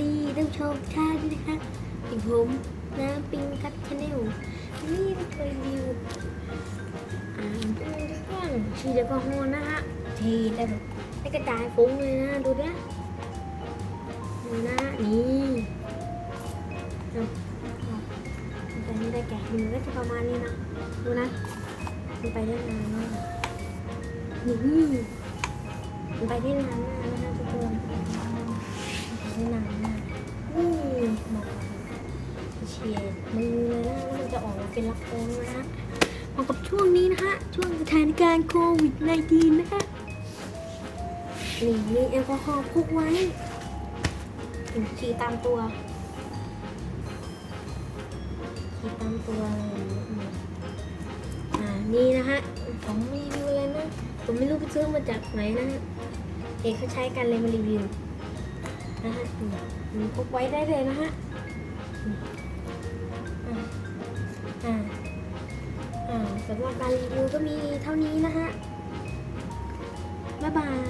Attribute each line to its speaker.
Speaker 1: ดีท่านผู้ชมท่านนะคะอีกผมนะปิงคัทชาแนลนี่เป็นรีวิวอ่าเป็นเครื่องฉีดแอลกอฮอล์นะฮะฉีดได้แบบให้กระจายฟุ้งเลยนะดูนะดูนะฮะนี่เอาเอาแต่ไม่ได้แกะมันก็จะประมาณนี้นะดูนะมันไปได้นานมากนี่มันไปได้นานมากนะคะทุกคน เชียร์มือเลยนะแล้วมันจะออกมาเป็นละครนะฮะมากับช่วงนี้นะฮะ ช่วงสถานการณ์โควิด -19 นะฮะนี่มีแอลกอฮอล์พกไว้ขี่ตามตัวขี่ตามตัวอ่านี่นะฮะผมรีวิวเลยนะ ผมไม่รู้ไปซื้อมาจากไหนนะฮะเอกเขาใช้กันเลยมารีวิวนะฮะพกไว้ได้เลยนะฮะ อ่าอ่าสำหรับการรีวิวก็มีเท่านี้นะฮะบ๊ายบาย